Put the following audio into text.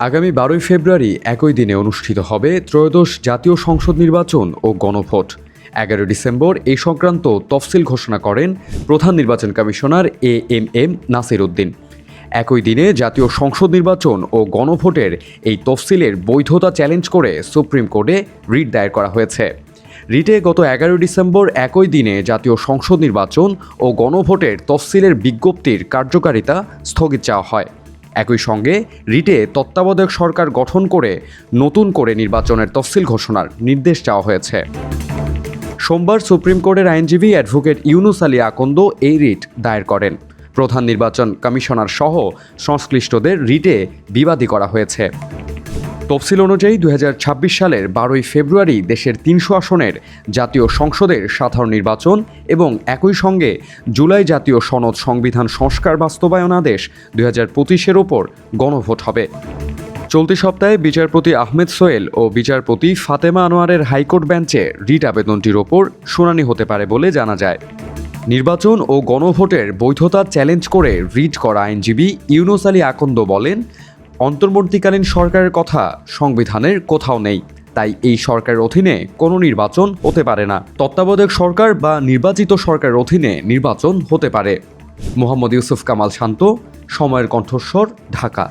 আগামী বারোই ফেব্রুয়ারি একই দিনে অনুষ্ঠিত হবে ত্রয়োদশ জাতীয় সংসদ নির্বাচন ও গণভোট। এগারো ডিসেম্বর এই সংক্রান্ত তফসিল ঘোষণা করেন প্রধান নির্বাচন commissioner A M M Nasir Uddin. একই দিনে জাতীয় সংসদ নির্বাচন ও গণভোটের এই তফসিলের বৈধতা চ্যালেঞ্জ করে সুপ্রিম কোর্টে রিট দায়ের করা হয়েছে। রিটে গত এগারো ডিসেম্বর একই দিনে জাতীয় সংসদ নির্বাচন ও গণভোটের তফসিলের বিজ্ঞপ্তির কার্যকারিতা স্থগিত চাওয়া হয়। একই সঙ্গে রিটে তত্ত্বাবধায়ক সরকার গঠন করে নতুন করে নির্বাচনের তফসিল ঘোষণার নির্দেশ চাওয়া হয়েছে। সোমবার সুপ্রিম কোর্টের আইনজীবী অ্যাডভোকেট ইউনুস আলী আকন্দ এই রিট দায়ের করেন। প্রধান নির্বাচন কমিশনার সহ সংশ্লিষ্টদের রিটে বিবাদী করা হয়েছে। তফসিল অনুযায়ী দুই হাজার ছাব্বিশ সালের বারোই ফেব্রুয়ারি দেশের তিনশো আসনের জাতীয় সংসদের সাধারণ নির্বাচন এবং একই সঙ্গে জুলাই জাতীয় সনদ সংবিধান সংস্কার বাস্তবায়ন আদেশ দুই হাজার পঁচিশের ওপর গণভোট হবে। চলতি সপ্তাহে বিচারপতি আহমেদ সোয়েল ও বিচারপতি ফাতেমা আনোয়ারের হাইকোর্ট বেঞ্চে রিট আবেদনটির ওপর শুনানি হতে পারে বলে জানা যায়। নির্বাচন ও গণভোটের বৈধতা চ্যালেঞ্জ করে রিট করা আইনজীবী ইউনুস আলী আকন্দ বলেন অন্তর্বর্তীকালীন সরকারের কথা সংবিধানের কোথাও নেই। তাই এই সরকারের অধীনে কোনো নির্বাচন হতে পারে না। তত্ত্বাবধায়ক সরকার বা নির্বাচিত সরকারের অধীনে নির্বাচন হতে পারে। মোহাম্মদ ইউসুফ কামাল শান্ত, সময়ের কণ্ঠস্বর, ঢাকা।